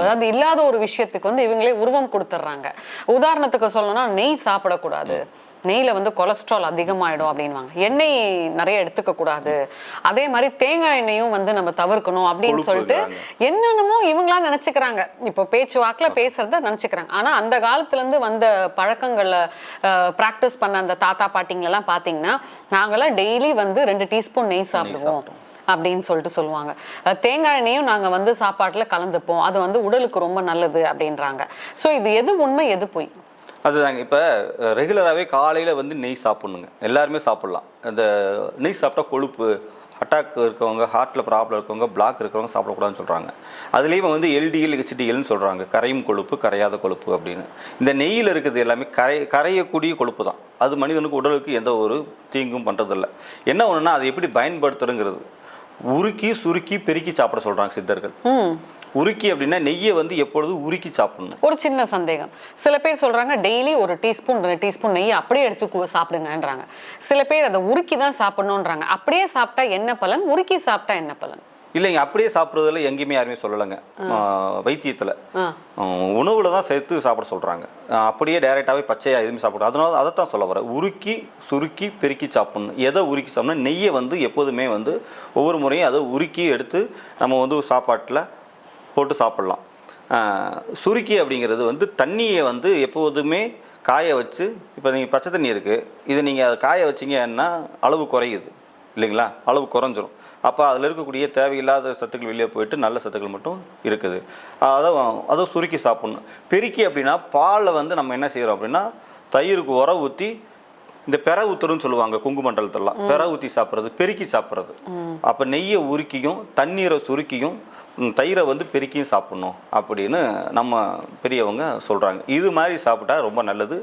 அதாவது இல்லாத ஒரு விஷயத்துக்கு வந்து இவங்களே உருவம் கொடுத்துட்றாங்க உதாரணத்துக்கு சொல்லணும்னா நெய் சாப்பிடக்கூடாது. நெய்யில் வந்து கொலஸ்ட்ரால் அதிகமாயிடும் அப்படின்வாங்க எண்ணெய் நிறைய எடுத்துக்க கூடாது. அதே மாதிரி தேங்காய் எண்ணெயும் வந்து நம்ம தவிர்க்கணும் அப்படின்னு சொல்லிட்டு என்னென்னமோ இவங்களா நினைச்சுக்கிறாங்க. இப்போ பேச்சு வாக்கில் பேசுறத நினைச்சுக்கிறாங்க. ஆனா அந்த காலத்துல இருந்து வந்த பழக்கங்களை ப்ராக்டிஸ் பண்ண அந்த தாத்தா பாட்டிங்கெல்லாம் பார்த்தீங்கன்னா நாங்கெல்லாம் டெய்லி வந்து ரெண்டு டீஸ்பூன் நெய் சாப்பிடுவோம். அப்படின்னு சொல்லிட்டு சொல்லுவாங்க. தேங்காய் எண்ணெயும் நாங்கள் வந்து சாப்பாட்டில் கலந்துப்போம். அது வந்து உடலுக்கு ரொம்ப நல்லது அப்படின்றாங்க. ஸோ இது எது உண்மை எது பொய்? அதுதாங்க. இப்போ ரெகுலராகவே காலையில் வந்து நெய் சாப்பிட்ணுங்க. எல்லாருமே சாப்பிட்லாம். இந்த நெய் சாப்பிட்டா கொழுப்பு அட்டாக் இருக்கவங்க ஹார்ட்டில் ப்ராப்ளம் இருக்கவங்க பிளாக் இருக்கிறவங்க சாப்பிடக்கூடாதுன்னு சொல்கிறாங்க அதுலேயும் வந்து எல்டிஎல் ஹெச்டிஎல்னு சொல்கிறாங்க கரையும் கொழுப்பு கரையாத கொழுப்பு அப்படின்னு. இந்த நெய்யில் இருக்கிறது எல்லாமே கரை கரையக்கூடிய கொழுப்பு தான். அது மனிதனுக்கு உடலுக்கு எந்த ஒரு தீங்கும் பண்ணுறதில்ல என்ன ஒன்றுனா அதை எப்படி பயன்படுத்துறங்கிறது உருக்கி சுருக்கி பெருக்கி சாப்பிட சொல்கிறாங்க சித்தர்கள். ம். உருக்கி அப்படின்னா நெய்யை வந்து எப்பொழுதும் உருக்கி சாப்பிடணும்? ஒரு சின்ன சந்தேகம். சில பேர் சொல்றாங்க டெய்லி ஒரு டீஸ்பூன் ரெண்டு டீஸ்பூன் நெய் அப்படியே எடுத்து சாப்பிடுங்கன்றாங்க. சில பேர் அதை உருக்கி தான் சாப்பிடணுன்றாங்க. அப்படியே சாப்பிட்டா என்ன பலன்? உருக்கி சாப்பிட்டா என்ன பலன்? இல்லைங்க அப்படியே சாப்பிட்றதுல எங்கேயுமே யாருமே சொல்லலைங்க. வைத்தியத்தில். உணவில் தான் சேர்த்து சாப்பிட சொல்கிறாங்க அப்படியே டைரெக்டாகவே பச்சையாக எதுவுமே சாப்பிட அதனால அதை தான் சொல்ல வரேன் உருக்கி சுருக்கி பெருக்கி சாப்பிடணும். எதை உருக்கி சாப்பிடணும் நெய்யை வந்து எப்போதுமே வந்து ஒவ்வொரு முறையும் அதை உருக்கி எடுத்து நம்ம வந்து சாப்பாட்டில் போட்டு சாப்பிட்லாம். சுருக்கி அப்படிங்கிறது வந்து தண்ணியை வந்து எப்போதுமே காய வச்சு இப்போ நீங்கள் பச்சை தண்ணி இருக்குது இதை நீங்கள் அதை காய வச்சீங்கன்னா அளவு குறையுது. இல்லைங்களா? அளவு குறைஞ்சிரும். அப்போ அதில் இருக்கக்கூடிய தேவையில்லாத சத்துக்கள் வெளியே போயிட்டு நல்ல சத்துக்கள் மட்டும் இருக்குது. அதை அதை சுருக்கி சாப்பிட்ணும். பெருக்கி அப்படின்னா பாலில் வந்து நம்ம என்ன செய்கிறோம் அப்படின்னா தயிருக்கு உர ஊற்றி இந்த பெற ஊத்துறன்னு சொல்லுவாங்க குங்கு மண்டலத்தெல்லாம். பெற ஊற்றி சாப்பிட்றது பெருக்கி சாப்பிட்றது. அப்போ நெய்யை உருக்கியும் தண்ணீரை சுருக்கியும் தயிரை வந்து பெருக்கியும் சாப்பிடணும் அப்படின்னு நம்ம பெரியவங்க சொல்கிறாங்க இது மாதிரி சாப்பிட்டா ரொம்ப நல்லது.